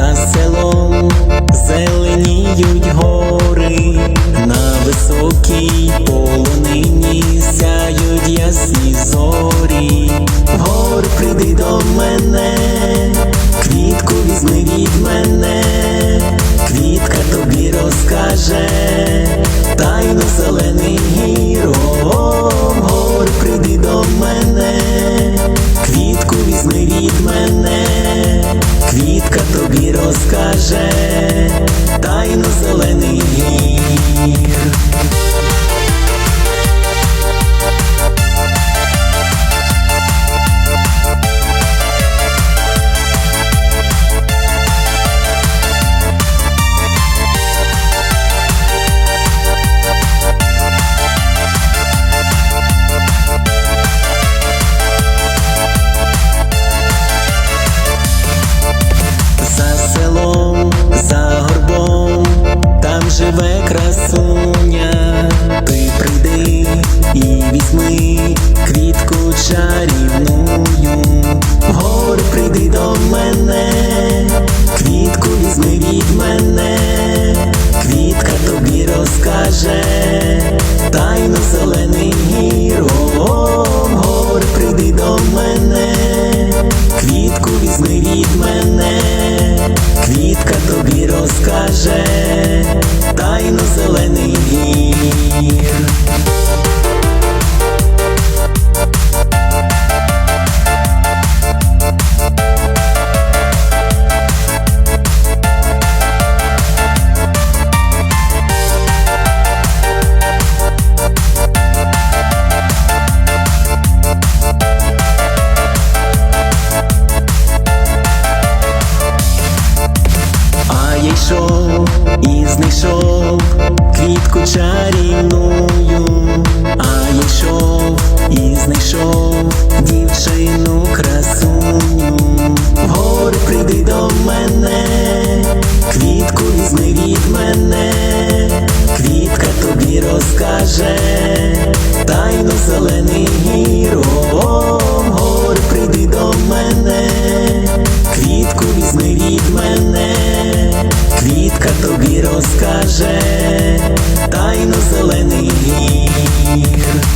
за селом зеленіють гори, на високій полонині сяють ясні зорі, Гори, прийди до мене, квітку візьми від мене, квітка тобі розкаже. Розкаже, тайну зелений гір. Квітку чарівную, а йшов і знайшов дівчину красуню. гори прийди до мене, квітку візьми від мене, квітка тобі розкаже,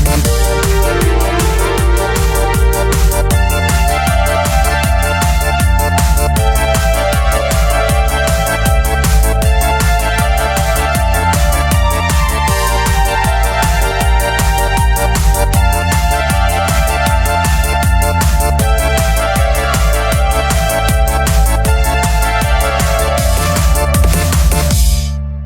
Thank